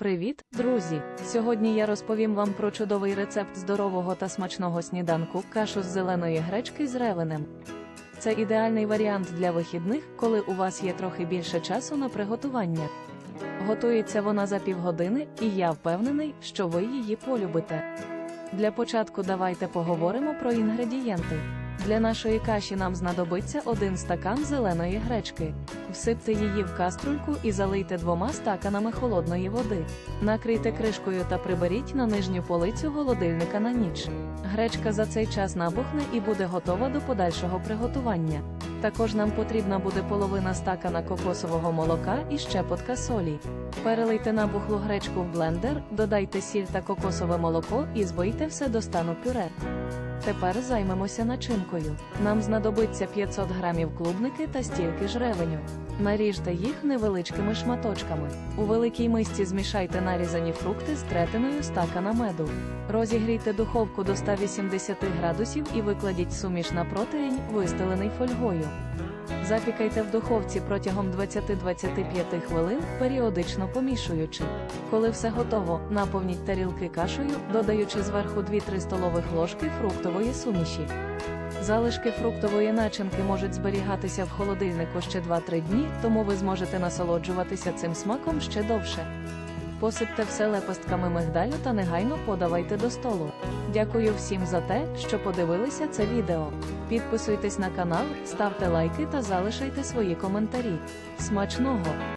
Привіт, друзі! Сьогодні я розповім вам про чудовий рецепт здорового та смачного сніданку кашу з зеленої гречки з ревенем. Це ідеальний варіант для вихідних, коли у вас є трохи більше часу на приготування. Готується вона за півгодини, і я впевнений, що ви її полюбите. Для початку давайте поговоримо про інгредієнти. Для нашої каші нам знадобиться один стакан зеленої гречки. Всипте її в каструльку і залийте двома стаканами холодної води. Накрийте кришкою та приберіть на нижню полицю холодильника на ніч. Гречка за цей час набухне і буде готова до подальшого приготування. Також нам потрібна буде половина стакана кокосового молока і щепотка солі. Перелийте набухлу гречку в блендер, додайте сіль та кокосове молоко і збийте все до стану пюре. Тепер займемося начинкою. Нам знадобиться 500 грамів клубники та стільки ж ревеню. Наріжте їх невеличкими шматочками. У великій мисці змішайте нарізані фрукти з третиною стакана меду. Розігрійте духовку до 180 градусів і викладіть суміш на противень, вистелений фольгою. Запікайте в духовці протягом 20-25 хвилин, періодично помішуючи. Коли все готово, наповніть тарілки кашею, додаючи зверху 2-3 столових ложки фруктової суміші. Залишки фруктової начинки можуть зберігатися в холодильнику ще 2-3 дні, тому ви зможете насолоджуватися цим смаком ще довше. Посипте все лепестками мигдалю та негайно подавайте до столу. Дякую всім за те, що подивилися це відео. Підписуйтесь на канал, ставте лайки та залишайте свої коментарі. Смачного!